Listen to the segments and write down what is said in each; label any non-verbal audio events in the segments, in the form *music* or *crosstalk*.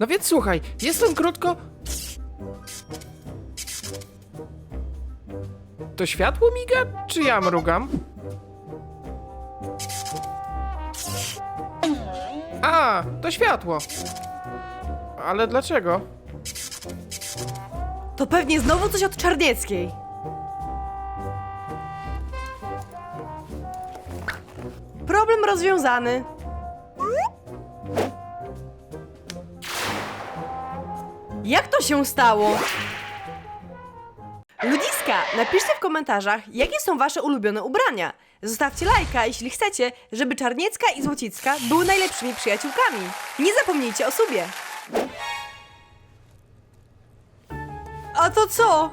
No więc słuchaj, jestem krótko... To światło miga, czy ja mrugam? A, to światło. Ale dlaczego? To pewnie znowu coś od Czarnieckiej. Problem rozwiązany. Jak to się stało? Ludziska, napiszcie w komentarzach, jakie są wasze ulubione ubrania. Zostawcie lajka, jeśli chcecie, żeby Czarniecka i Złocicka były najlepszymi przyjaciółkami. Nie zapomnijcie o sobie. A to co?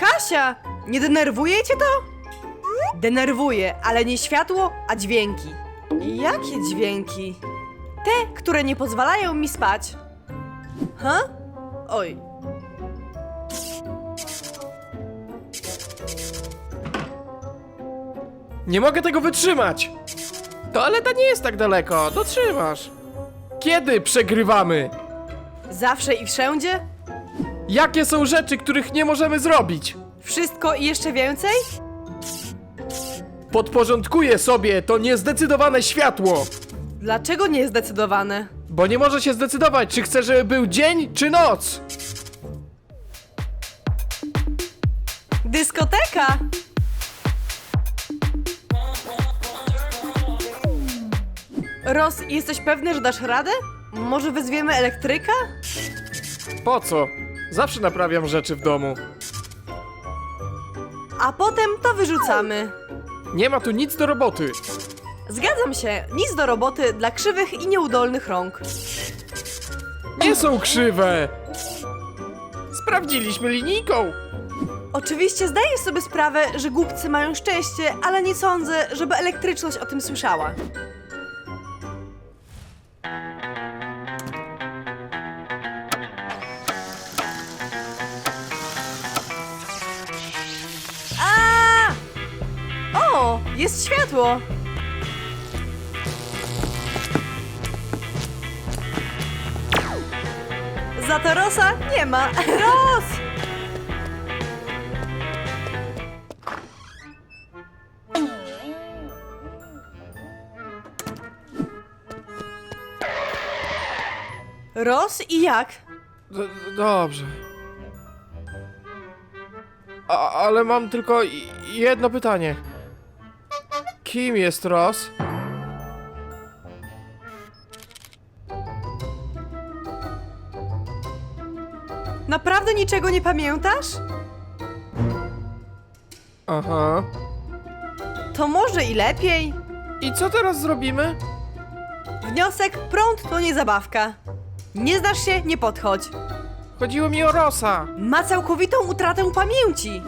Kasia! Nie denerwuje cię to? Denerwuje, ale nie światło, a dźwięki. Jakie dźwięki? Te, które nie pozwalają mi spać. Ha? Oj. Nie mogę tego wytrzymać! Toaleta nie jest tak daleko, dotrzymasz. Kiedy przegrywamy? Zawsze i wszędzie? Jakie są rzeczy, których nie możemy zrobić? Wszystko i jeszcze więcej? Podporządkuję sobie to niezdecydowane światło, Dlaczego niezdecydowane? bo nie może się zdecydować, czy chce, żeby był dzień, czy noc. Dyskoteka! Ros, jesteś pewny, że dasz radę? Może wezwiemy elektryka? Po co? Zawsze naprawiam rzeczy w domu. A potem to wyrzucamy. Nie ma tu nic do roboty. Zgadzam się, nic do roboty dla krzywych i nieudolnych rąk. Nie są krzywe. Sprawdziliśmy linijką. Oczywiście zdaję sobie sprawę, że głupcy mają szczęście, ale nie sądzę, żeby elektryczność o tym słyszała. Jest światło. Za to Rosa nie ma. *laughs* Ros! Ros i jak? D- dobrze. A, ale mam tylko jedno pytanie. Kim jest Ross? Naprawdę niczego nie pamiętasz? Aha. To może i lepiej. I co teraz zrobimy? Wniosek prąd to nie zabawka. Nie znasz się, nie podchodź. Chodziło mi o Rosa. Ma całkowitą utratę pamięci.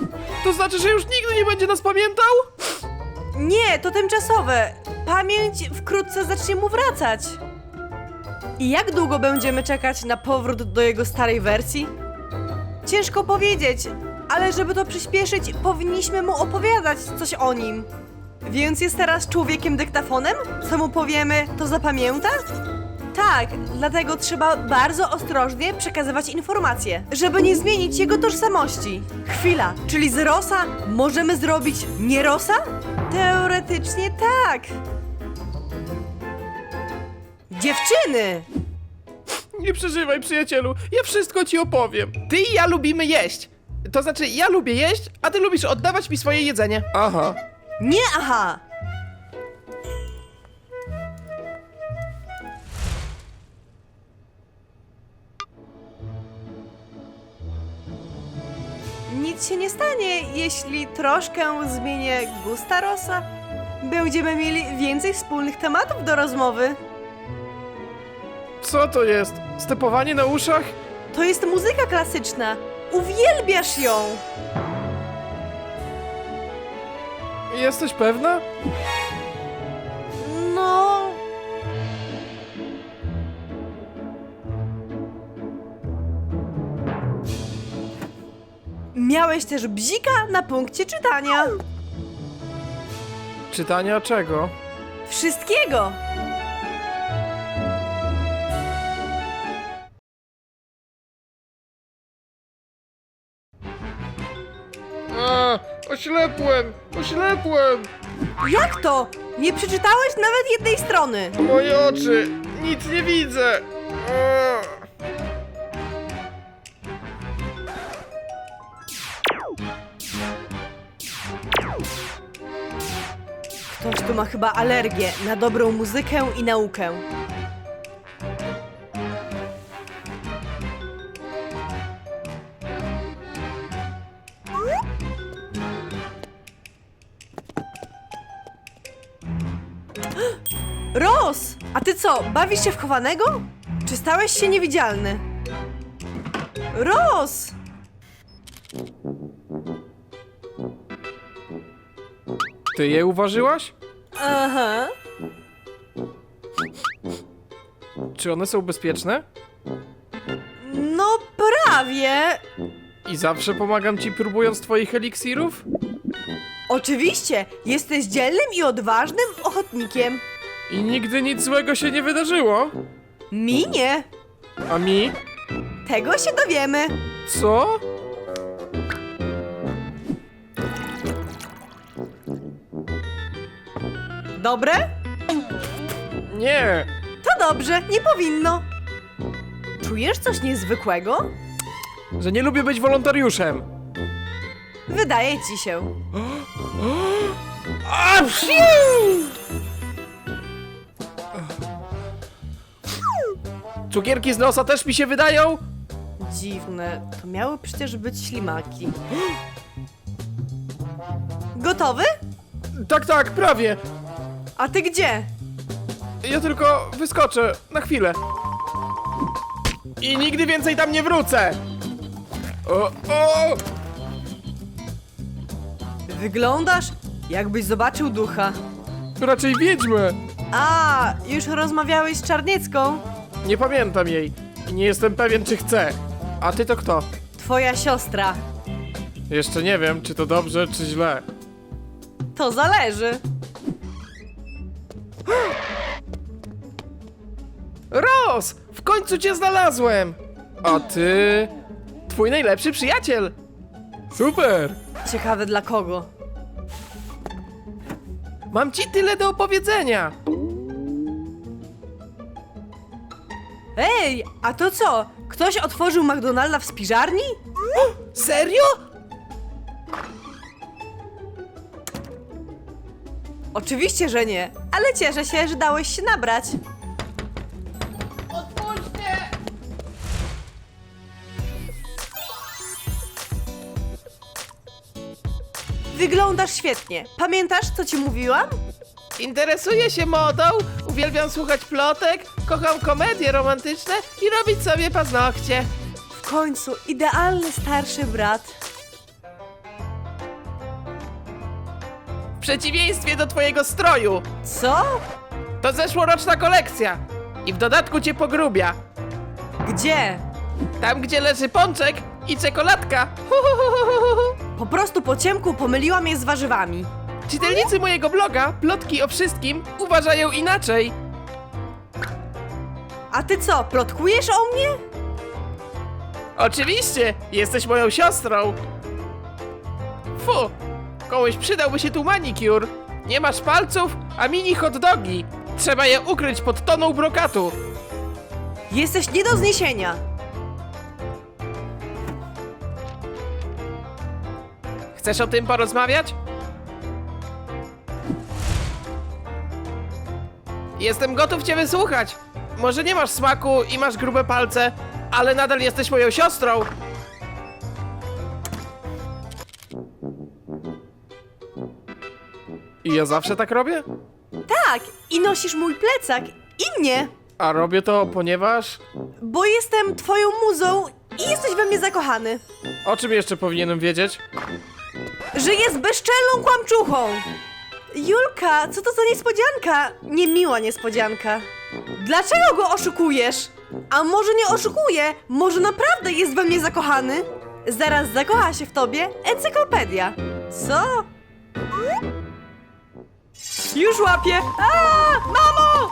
To znaczy, że już nigdy nie będzie nas pamiętał? Nie, to tymczasowe. Pamięć wkrótce zacznie mu wracać. I jak długo będziemy czekać na powrót do jego starej wersji? Ciężko powiedzieć, ale żeby to przyspieszyć, powinniśmy mu opowiadać coś o nim. Więc jest teraz człowiekiem dyktafonem? Co mu powiemy, to zapamięta? Tak, dlatego trzeba bardzo ostrożnie przekazywać informacje, żeby nie zmienić jego tożsamości. Chwila, czyli z Rosa możemy zrobić nie Rosa? Teoretycznie tak. Dziewczyny! Nie przeżywaj, przyjacielu. Ja wszystko ci opowiem. Ty i ja lubimy jeść. To znaczy, ja lubię jeść, a ty lubisz oddawać mi swoje jedzenie. Aha. Nie aha! Nic się nie stanie, jeśli troszkę zmienię gusta Rosa. Będziemy mieli więcej wspólnych tematów do rozmowy. Co to jest? Stepowanie na uszach? To jest muzyka klasyczna. Uwielbiasz ją! Jesteś pewna? Miałeś też bzika na punkcie czytania. Czytania czego? Wszystkiego. A, oślepłem, oślepłem! Jak to? Nie przeczytałeś nawet jednej strony. Moje oczy, nic nie widzę! A. Ma chyba alergię na dobrą muzykę i naukę. *gasps* Ros! A ty co, bawisz się w chowanego? Czy stałeś się niewidzialny? Ros! Ty je uważyłaś? Aha. Czy one są bezpieczne? No prawie. I zawsze pomagam ci próbując twoich eliksirów? Oczywiście, jesteś dzielnym i odważnym ochotnikiem. I nigdy nic złego się nie wydarzyło? Mi nie. A mi? Tego się dowiemy. Co? Dobre? Nie! To dobrze, nie powinno. Czujesz coś niezwykłego? Że nie lubię być wolontariuszem. Wydaje ci się. A, psiu! Cukierki z nosa też mi się wydają? Dziwne, to miały przecież być ślimaki. Gotowy? Tak, tak, prawie. A ty gdzie? Ja tylko wyskoczę na chwilę. I nigdy więcej tam nie wrócę. O, o! Wyglądasz, jakbyś zobaczył ducha. Raczej wiedźmę. A, już rozmawiałeś z Czarniecką? Nie pamiętam jej. I nie jestem pewien, czy chcę. A ty to kto? Twoja siostra. Jeszcze nie wiem, czy to dobrze, czy źle. To zależy. Ros! W końcu cię znalazłem! A ty... Twój najlepszy przyjaciel! Super! Ciekawe dla kogo. Mam ci tyle do opowiedzenia! Ej, a to co? Ktoś otworzył McDonalda w spiżarni? Serio? Oczywiście, że nie, ale cieszę się, że dałeś się nabrać. Otwórzcie! Wyglądasz świetnie. Pamiętasz, co ci mówiłam? Interesuję się modą, uwielbiam słuchać plotek, kocham komedie romantyczne i robić sobie paznokcie. W końcu idealny starszy brat. Przeciwieństwie do twojego stroju, Co? to zeszłoroczna kolekcja. I w dodatku cię pogrubia. Gdzie? Tam, gdzie leży pączek i czekoladka. Po prostu po ciemku pomyliłam je z warzywami. Czytelnicy mojego bloga, plotki o wszystkim, uważają inaczej. A ty co, plotkujesz o mnie? Oczywiście, jesteś moją siostrą. Fu, komuś przydałby się tu manicure. Nie masz palców, a mini hot dogi. Trzeba je ukryć pod toną brokatu. Jesteś nie do zniesienia. Chcesz o tym porozmawiać? Jestem gotów cię wysłuchać. Może nie masz smaku i masz grube palce, ale nadal jesteś moją siostrą. I ja zawsze tak robię? Tak, i nosisz mój plecak i mnie, A robię to, ponieważ... bo jestem twoją muzą i jesteś we mnie zakochany. O czym jeszcze powinienem wiedzieć? Że jest bezczelną kłamczuchą. Julka, co to za niespodzianka? Niemiła niespodzianka. Dlaczego go oszukujesz? A może nie oszukuje? Może naprawdę jest we mnie zakochany? zaraz zakocha się w tobie encyklopedia. Co? Już łapię! A, mamo!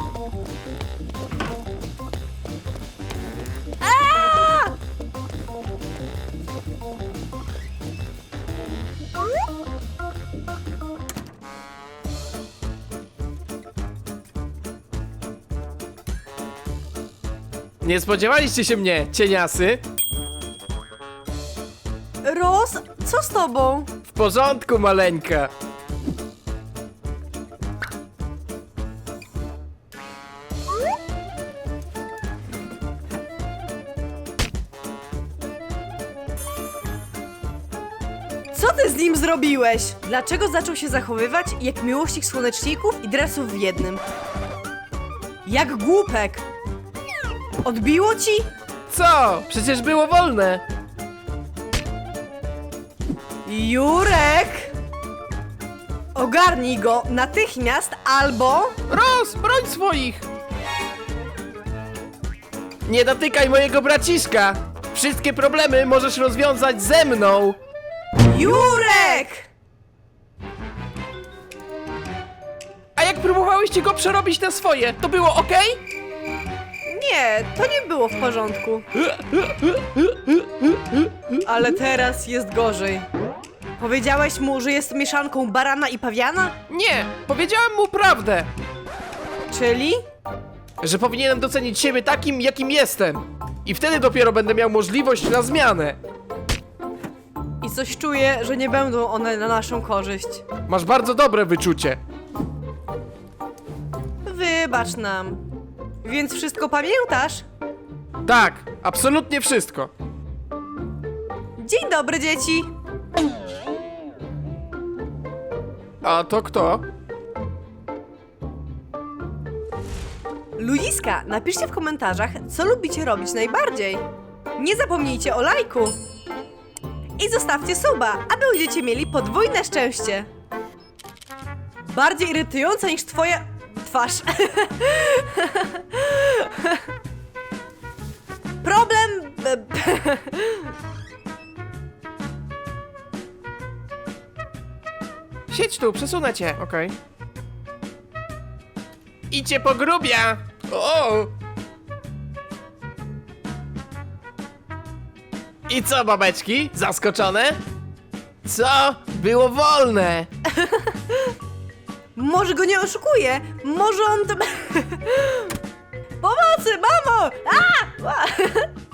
A! Nie spodziewaliście się mnie, cieniasy? Ros, co z tobą? W porządku, maleńka. Z nim zrobiłeś? Dlaczego zaczął się zachowywać jak miłośnik słoneczników i dresów w jednym? Jak głupek! Odbiło ci? Co? Przecież było wolne. Jurek! Ogarnij go natychmiast albo... Ros, broń swoich! Nie dotykaj mojego braciszka! Wszystkie problemy możesz rozwiązać ze mną! Jurek! A jak próbowałyście go przerobić na swoje, to było ok? Nie, to nie było w porządku. Ale teraz jest gorzej. Powiedziałeś mu, że jest mieszanką barana i pawiana? Nie, powiedziałem mu prawdę, Czyli? że powinienem docenić siebie takim, jakim jestem. I wtedy dopiero będę miał możliwość na zmianę. Coś czuję, że nie będą one na naszą korzyść. Masz bardzo dobre wyczucie. Wybacz nam. Więc wszystko pamiętasz? Tak, absolutnie wszystko. Dzień dobry, dzieci! A to kto? Ludziska, napiszcie w komentarzach, co lubicie robić najbardziej. Nie zapomnijcie o lajku. I zostawcie suba, aby będziecie mieli podwójne szczęście. Bardziej irytująca niż twoja twarz. *laughs* Problem... Siedź tu, przesunę cię, okej. Idźcie po grubia! O! I co, babeczki? Zaskoczone? Co? Było wolne! *laughs* Może go nie oszukuje? Może on to... *laughs* Pomocy, mamo! A!